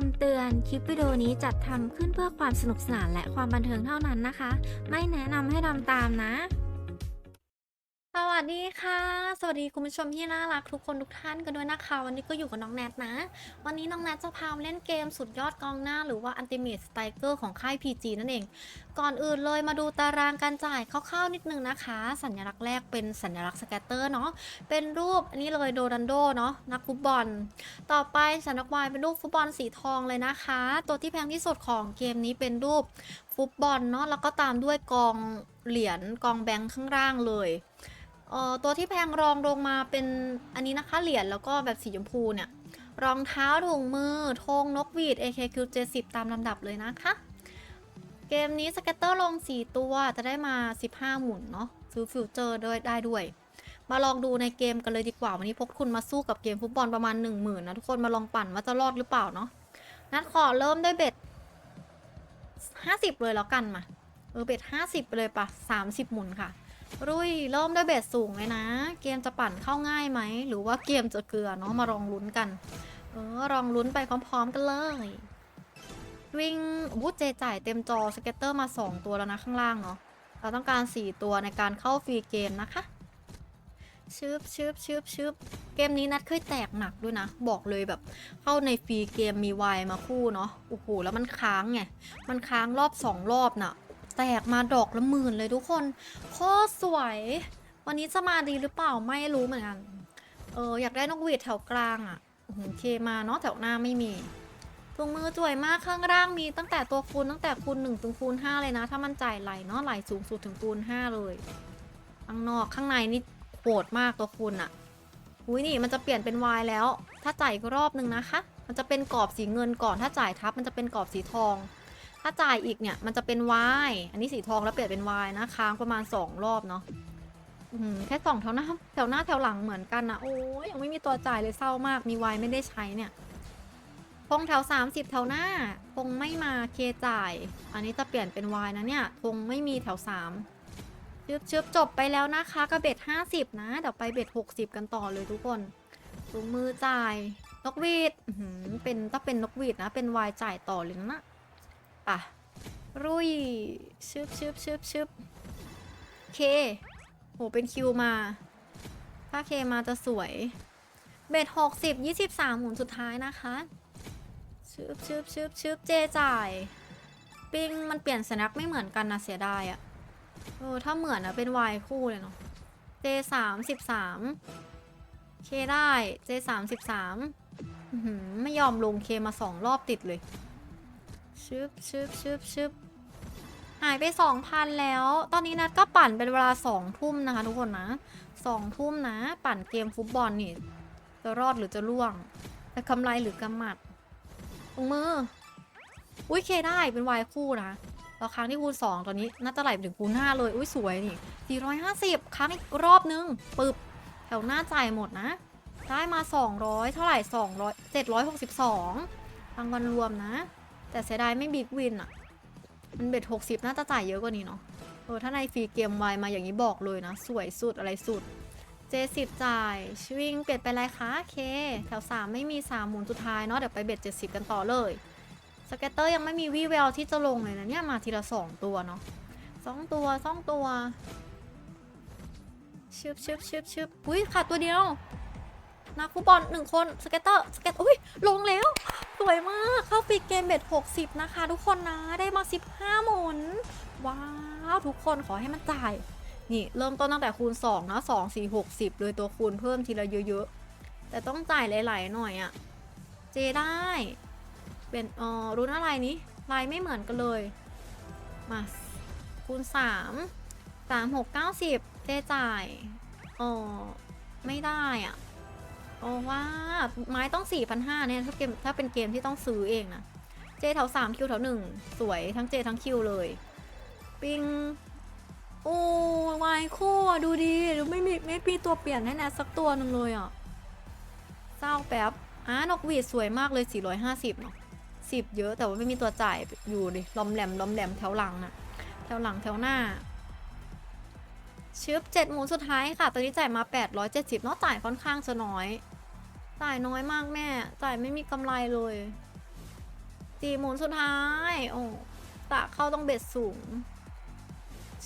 คำเตือน คลิปวิดีโอนี้จัดทำขึ้นเพื่อความสนุกสนานและความบันเทิงเท่านั้นนะคะ ไม่แนะนำให้ทำตามนะ สวัสดีค่ะ สวัสดีคุณผู้ชมที่น่ารักทุกคนทุกท่านกันด้วยนะคะ วันนี้ก็อยู่กับน้องแนทนะ วันนี้น้องแนทจะพามาเล่นเกมสุดยอดกองหน้า หรือว่า Ultimate Striker ของค่าย PG นั่นเอง ก่อนอื่นเลยมาดูตารางการจ่ายคร่าวๆนิดนึงนะคะ สัญลักษณ์แรกเป็นสัญลักษณ์สแกตเตอร์เนาะเป็นรูปอันนี้เลยโดนันโดเนาะนักฟุตบอล ต่อไปสัญลักษณ์วายเป็นรูปฟุตบอลสีทองเลยนะคะ ตัวที่แพงที่สุดของเกมนี้เป็นรูปฟุตบอลเนาะแล้วก็ตามด้วยกองเหรียญกองแบงค์ข้างล่างเลยเอ่อตัวที่แพงรองลงมาเป็นอันนี้นะคะเหรียญแล้วก็แบบสีชมพูเนี่ยรองเท้าถุงมือธงนกหวีด AKQ 70 ตามลำดับเลยนะคะ กมนี้สเก็ตเตอร์ลง 4 ตัวจะได้มา 15 หมุนเนาะซื้อฟิวเจอร์ด้วยได้ด้วย มาลองดูในเกมกันเลยดีกว่า วันนี้พกคุณมาสู้กับเกมฟุตบอลประมาณ 1 0,000นะทุกคนมาลองปั่นว่าจะรอดหรือเปล่าเนาะนัดขอเริ่มด้วยเบ็ด 50 เลยแล้วกันมาเออเบ็ด50 ไปเลยปะ30 หมุนค่ะ รุ่ยเริ่มด้วยเบ็ดสูงเลยนะ เกมจะปั่นเข้าง่ายไหมหรือว่าเกมจะเกลือเนาะมาลองลุ้นกัน เออลองลุ้นไปพร้อม ๆ กันเลย วิ่งวูดเจจ่ายเต็มจอสเก็ตเตอร์มา 2 ตัวแล้วนะข้างล่างเนาะเราต้องการ 4 ตัวในการเข้าฟรีเกมนะคะชึบชึบชึบชึบเกมนี้นัดเคยแตกหนักด้วยนะ บอกเลยแบบเข้าในฟรีเกมมีวายมาคู่เนาะโอ้โหแล้วมันค้างไงมันค้างรอบ 2 รอบน่ะแตกมาดอกละหมื่นเลยทุกคนโคตรสวย วันนี้จะมาดีหรือเปล่าไม่รู้เหมือนกันเอออยากได้นกหวีดแถวกลางอะ่ะโอ้โหเคมาเนาะแถวหน้าไม่มี ถุงมือสวยมากข้างล่างมีตั้งแต่ตัวคูณตั้งแต่คูณ1ถึงคูณ5เลยนะ ถ้ามันจ่ายไหลเนาะไหลสูงสุดถึงคูณ5เลยข้างนอกข้างในนี่โหดมากตัวคูณอะ่ะอุ้ยนี่มันจะเปลี่ยนเป็น Y แล้ว ถ้าจ่ายอีกรอบหนึ่งนะคะ มันจะเป็นกรอบสีเงินก่อน ถ้าจ่ายทับมันจะเป็นกรอบสีทอง ถ้าจ่ายอีกเนี่ยมันจะเป็น Y อันนี้สีทองแล้วเปลี่ยนเป็น Y นะค้างประมาณ 2 รอบเนาะแค่สองแถวหน้าแถวหน้าแถวหลังเหมือนกันนะโอ้ยยังไม่มีตัวจ่ายเลยเศร้ามากมี Y ไม่ได้ใช้เนี่ย พงแถว 30 แถวหน้า พงไม่มาเคจ่าย อันนี้จะเปลี่ยนเป็น Y นะเนี่ย พงไม่มีแถว 3 ชึบชึบจบไปแล้วนะคะกระเบ็ด 50 นะ เดี๋ยวไปเบ็ด 60 กันต่อเลยทุกคนถุงมือจ่าย นกหวีดเป็นต้องเป็นนกหวีดนะ เป็น Y จ่ายต่อเลยนะอะ รุยชึบชึบชึบชึบเค โห เป็นคิวมา ถ้าเคมาจะสวย เบ็ด 60 23 หมุนสุดท้ายนะคะ ชึบชึบชึบชึบเจจ่าย ปิงมันเปลี่ยนสัญลักไม่เหมือนกันนะเสียดายอะเออถ้าเหมือนนะเป็น Y คู่เลยเนาะ J สามสิบสามเคได้ J สามสิบสามไม่ยอมลงเคมาสองรอบติดเลยชึบชึบชึบชึบหายไปสองพันแล้ว ตอนนี้นัดก็ปั่นเป็นเวลาสองทุ่มนะคะทุกคนนะสองทุ่มนะ ปั่นเกมฟุตบอลนี่ จะรอดหรือจะล่วง จะกำไรหรือกำหมัด ตรงมืออุ้ยเคได้เป็นวายคู่นะแล้วครั้งที่คูณ2ตอนนี้น่าจะไหลไปถึงคูณ5เลยอุ้ยสวยนี่ 450ครั้งอีกรอบนึงปึบแถวหน้าจ่ายหมดนะ ได้มา 200 เท่าไหร่ 200 762รางวัลรวมนะ แต่เสียดายไม่บิ๊กวินอะมันเบ็ด 60 น่าจะจ่ายเยอะกว่านี้เนาะเออถ้าในฟรีเกมวายมาอย่างนี้บอกเลยนะ สวยสุดอะไรสุด J10 จ่ายชวิงเปลี่ยนไปอะไรคะเค แถว3ไม่มี3หมุนสุดท้ายเนาะเดี๋ยวไปเบ็ด70กันต่อเลย สเกตเตอร์ยังไม่มีวี่แววที่จะลงเลยนะเนี่ยมาทีละ2ตัวเนาะสองตัวสองตัวชึบชึบชึบชึบอุ้ยขาดตัวเดียวนักฟุตบอลหนึ่งคนสเกตเตอร์สเกตอุ้ยลงแล้ว สวยมากเข้าฟรีเกมเบ็ด60นะคะ ทุกคนนะได้มา15หมุนว้าวทุกคนขอให้มันจ่าย นี่เริ่มต้นตั้งแต่คูณ2นะ2 4 60เลยตัวคูณเพิ่มทีละเยอะๆ แต่ต้องจ่ายหลายๆหน่อยอะเจได้ เป็นเออรุ่นอะไรนี้ลายไม่เหมือนกันเลย มาคูณ 3 3 6 9 0เจจ่ายเออไม่ได้อะโอ้ว่าไม้ต้อง4,500เนี่ยถ้าเกมถ้าเป็นเกมที่ต้องซื้อเองนะเจแถว3คิวแถว1สวยทั้งเจทั้งคิวเลย ปิง โอ้วายคู่อะดูดีดูไม่มีไม่มีตัวเปลี่ยนให้นะสักตัวหนึ่งเลยอะเศร้าแป๊บอ่านกหวีดสวยมากเลย 450เนาะสิบเยอะแต่ว่าไม่มีตัวจ่ายอยู่ดิลอมแหลมลอมแหลมแถวหลังน่ะแถวหลังแถวหน้าชึบเจ็ดหมุนสุดท้ายค่ะ ตอนนี้จ่ายมา 870เนาะจ่ายค่อนข้างจะน้อย จ่ายน้อยมากแม่ จ่ายไม่มีกำไรเลยสี่หมุนสุดท้าย โอ้ตะเข้าต้องเบ็ดสูง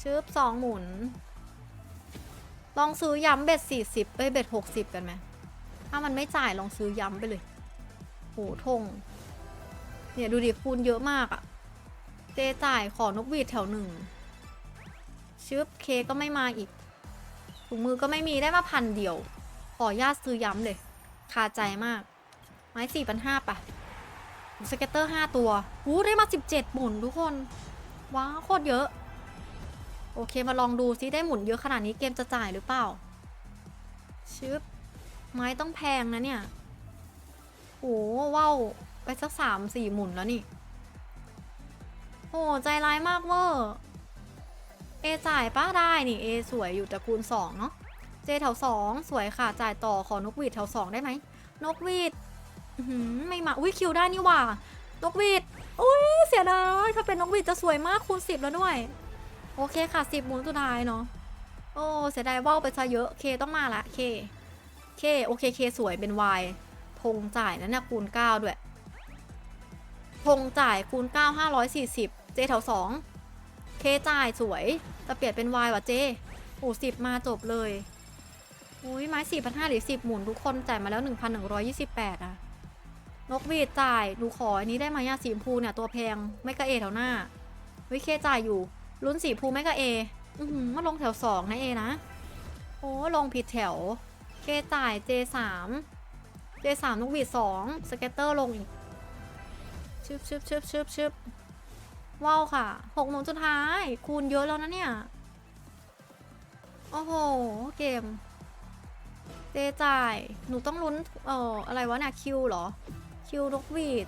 ชึบสองหมุน ลองซื้อย้ำเบ็ดสี่สิบเอ้ยเบ็ดหกสิบกันไหม ถ้ามันไม่จ่ายลองซื้อย้ำไปเลย โหทง เนี่ยดูดิคูณเยอะมากอะเจจ่ายขอนกหวีดแถวหนึ่งชึบเคก็ไม่มาอีกถุงมือก็ไม่มีได้มาพันเดียว ขอญาตซื้อย้ำเลย คาใจมาก ไม้สี่พันห้าปะสเก็ตเตอร์ห้าตัวหูได้มาสิบเจ็ดหมุนทุกคน ว้าวโคตรเยอะ โอเคมาลองดูซิได้หมุนเยอะขนาดนี้เกมจะจ่ายหรือเปล่า ชึบ ไม้ต้องแพงนะเนี่ยโอ้ว้าวไปสักสามสี่หมุนแล้วนี่ โอ้ใจร้ายมากเวอร์เอจ่ายป้าได้นี่เอสวยอยู่ตระกูลสองเนาะเจแถวสองสวยค่ะจ่ายต่อขอนกหวีดแถวสองได้ไหมนกหวีดหือไม่มาอุ้ยคิวได้นี่ว่า นกหวีดอุ้ยเสียดายถ้าเป็นนกหวีดจะสวยมากคูณสิบแล้วด้วย โอเคค่ะสิบหมุนสุดท้ายเนาะโอ้เสียดายว่าวไปซะเยอะเคต้องมาละเคเคโอเคเคสวยเป็น Y ธงจ่ายนั่นนะคูณ9ด้วยธงจ่ายคูณ9 540เจแถว2เคจ่ายสวยแต่เปลี่ยนเป็น Y ว่ะเจโอ้สิบมาจบเลยอุ้ยไม้4 5 0 0หรือ10หมุนทุกคนจ่ายมาแล้ว1,128อะนกวีดจ่ายดูขออันนี้ได้ไหมอะสีชมพูเนี่ยตัวแพงไม่กระเอแถวหน้าวิเคจ่ายอยู่ ลุ้นสีชมพูไม่กระเออือหือมาลงแถว2นะเอนะ โอ้ลงผิดแถวเคจ่าย J3 J3 นกหวีด2สเก็ตเตอร์ลงอีกชึบชึบชึบชึบชึบว้าวค่ะหกโมงสุดท้าย คูณเยอะแล้วนะเนี่ย โอ้โห เกม เจจ่าย หนูต้องลุ้น เอ่อ อะไรวะเนี่ยคิวเหรอ คิวนกหวีด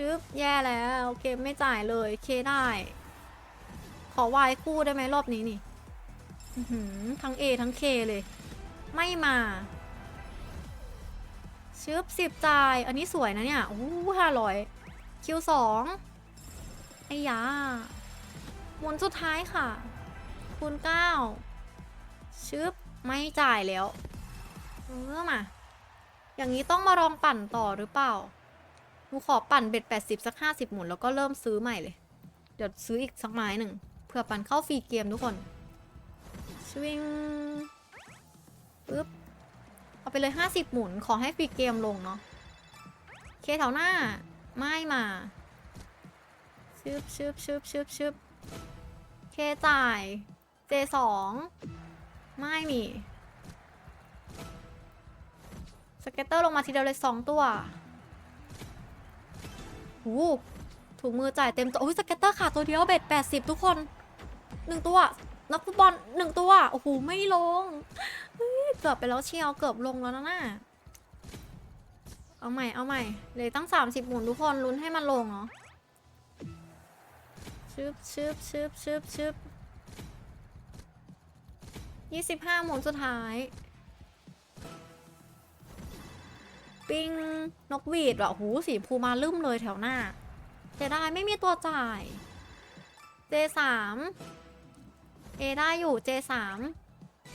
ชึบแย่แล้วเกมไม่จ่ายเลยเคได้ ขอวายคู่ได้ไหมรอบนี้นี่อื้อหือทั้ง A ทั้ง K เลย ไม่มาชึบสิบจ่าย อันนี้สวยนะเนี่ยโอ้ห้าร้อยคิวสองไอ้ยาหมุนสุดท้ายค่ะ คูณเก้าชึบไม่จ่ายแล้ว เออมา อย่างนี้ต้องมาลองปั่นต่อหรือเปล่า หนูขอปั่นเบ็ดแปดสิบสักห้าสิบหมุนแล้วก็เริ่มซื้อใหม่เลย เดี๋ยวซื้ออีกสักไม้หนึ่งเผื่อปั่นเข้าฟรีเกมทุกคนสวิงปึ๊บเอาไปเลย50หมุนขอให้ฟรีเกมลงเนาะเคแถวหน้า ไม่มาชึบชึบชึบชึบชึบเคจ่าย J2 ไม่มี สเก็ตเตอร์ลงมาทีเดียวเลย2ตัว หูถุงมือจ่ายเต็มตัวโอ้ยสเก็ตเตอร์ขาดตัวเดียวเบ็ด80ทุกคน1ตัว นักฟุตบอลหนึ่งตัวโอ้โหไม่ลงเกือบไปแล้วเชียวเกือบลงแล้วนะน่ะเอาใหม่เอาใหม่เลยตั้ง30หมุนทุกคนลุ้นให้มันลงเนาะชึบชึบชึบชึบชึบยี่สิบห้าหมุนสุดท้าย ปิงนกหวีดว่ะโอ้โหสีภูมาลืมเลยแถวหน้าเสียดายไม่มีตัวจ่าย J3 เอได้อยู่ J3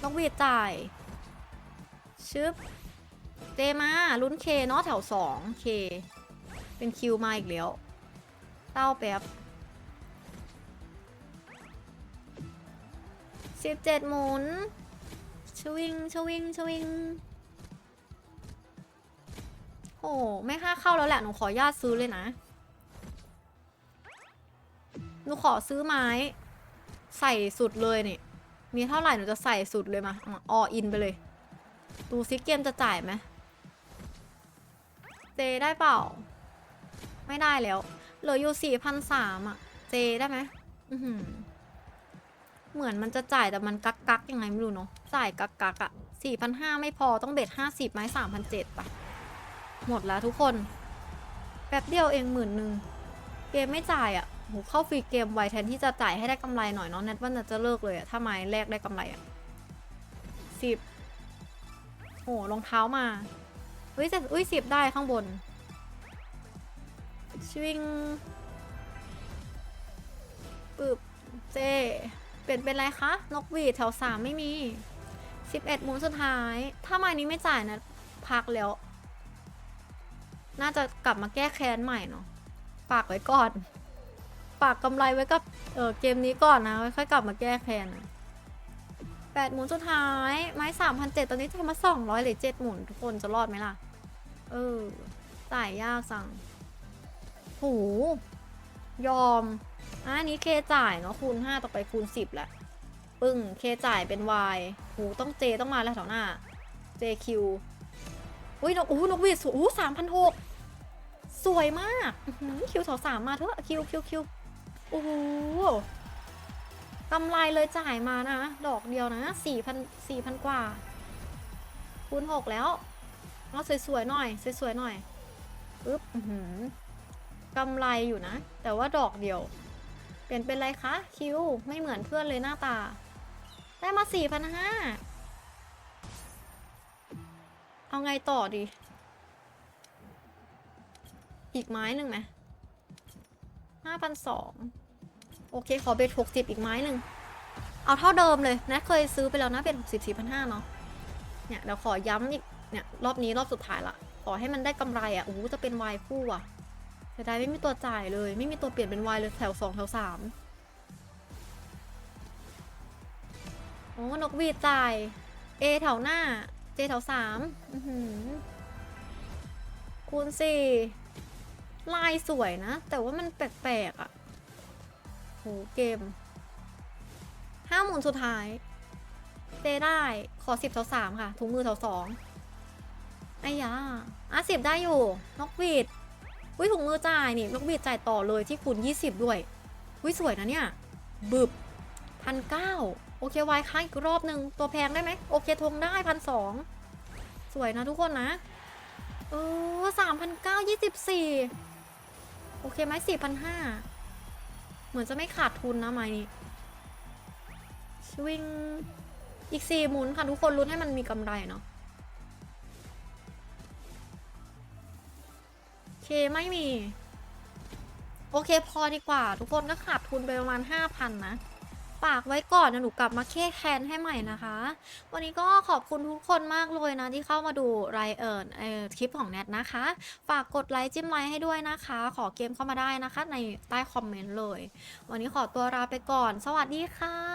นกหวีดจ่าย ชึบเจมาลุ้นเคเนาะแถว2เคเป็นคิวมาอีกแล้วเต้าแป๊บสิบเจ็ดหมุน ชวิง ชวิง ชวิง อ้ไม่ค่าเข้าแล้วแหละ หนูขอญาตซื้อเลยนะ หนูขอซื้อไม้ ใส่สุดเลยนี่ มีเท่าไหร่หนูจะใส่สุดเลยมาอออินไปเลย ดูซิเกมจะจ่ายไหมเจได้เปล่า ไม่ได้แล้ว เหลืออยู่สี่พันสามอะ เจได้ไหมเหมือนมันจะจ่ายแต่มันกักกักยังไงไม่รู้เนาะ จ่ายกักกักอะสี่พันห้าไม่พอต้องเบ็ดห้าสิบไม้สามพันเจ็ดปะ หมดแล้วทุกคน แป๊บเดียวเองหมื่นหนึ่งเกมไม่จ่ายอะโหเข้าฟรีเกมไวแทนที่จะจ่ายให้ได้กำไรหน่อยเนาะแนทว่าน่าจะเลิกเลยอะถ้าไม้แรกได้กำไรอะสิบโอ้รองเท้ามาเฮ้ยแต่อุ้ยสิบได้ข้างบนชวิงปึบเจเป็นเป็นไรคะนกหวีดแถวสามไม่มีสิบเอ็ดหมุนสุดท้าย ถ้าไม้นี้ไม่จ่ายนะพักแล้ว น่าจะกลับมาแก้แค้นใหม่เนาะฝากไว้ก่อนฝากกำไรไว้กับเออเกมนี้ก่อนนะค่อยกลับมาแก้แค้นแปดหมุนสุดท้าย ไม้สามพันเจ็ดตอนนี้ทำมาสองร้อยหรือเจ็ดหมุนทุกคนจะรอดไหมล่ะ เออจ่ายยากสั่งโหยอมอันนี้เคจ่ายเนาะคูณห้าต่อไปคูณสิบแหละปึ้งเคจ่ายเป็น Y หูต้อง J ต้องมาแล้วแถวหน้า JQ อุ้ยนกอู้นกวีดสวยอู้สามพันหก สวยมากคิวสองสามมาเถอะคิวคิวคิวโอ้โหกำไรเลยจ่ายมานะ ดอกเดียวนะสี่พันสี่พันกว่า คูณหกแล้วเอาสวยๆหน่อยสวยๆหน่อยปึ๊บอื้อหือกำไรอยู่นะ แต่ว่าดอกเดียว เปลี่ยนเป็นอะไรคะ คิวไม่เหมือนเพื่อนเลยหน้าตา ได้มาสี่พันห้าเอาไงต่อดี อีกไม้หนึ่งไหมห้าพันสองโอเค ขอเบ็ดหกสิบอีกไม้หนึ่ง เอาเท่าเดิมเลยนะเคยซื้อไปแล้วนะเบ็ดหกสิบสี่พันห้าเนาะ เนี่ยเดี๋ยวขอย้ำอีก เนี่ยรอบนี้รอบสุดท้ายละขอให้มันได้กำไรอะโอ้โหจะเป็นวายคู่อะเสียดายไม่มีตัวจ่ายเลย ไม่มีตัวเปลี่ยนเป็นวายเลยแถวสองแถวสามโอ้นกวีดจ่าย A แถวหน้า J แถวสามคูณสี่ ลายสวยนะ แต่ว่ามันแปลกๆอะ่ะโหเกมห้าหมุนสุดท้ายเจได้ขอสิบแถวสามค่ะ ถุงมือแถวสองไอ้ยาอะสิบได้อยู่นกหวีดอุ้ยถุงมือจ่ายนี่นกหวีดจ่ายต่อเลยที่คูณยี่สิบด้วยอุ้ยสวยนะเนี่ย บึบพันเก้าโอเควายค้างอีกรอบหนึ่งตัวแพงได้ไหมโอเคทงได้พันสองสวยนะทุกคนนะ เออสามพันเก้ายี่สิบสี่ โอเคไหมสี่พันห้าเหมือนจะไม่ขาดทุนนะไม้นี้สวิงอีกสี่หมุนค่ะ ทุกคนลุ้นให้มันมีกำไรเนาะโอเคไม่มี โอเคพอดีกว่า ทุกคนก็ขาดทุนไปประมาณห้าพันนะ ฝากไว้ก่อนนะหนูกลับมาแค่แคนให้ใหม่นะคะ วันนี้ก็ขอบคุณทุกคนมากเลยนะที่เข้ามาดูไรเอิร์เอ่อคลิปของแนทนะคะ ฝากกดไลค์จิ้มไลค์ให้ด้วยนะคะ ขอเกมเข้ามาได้นะคะ ในใต้คอมเมนต์เลย วันนี้ขอตัวลาไปก่อน สวัสดีค่ะ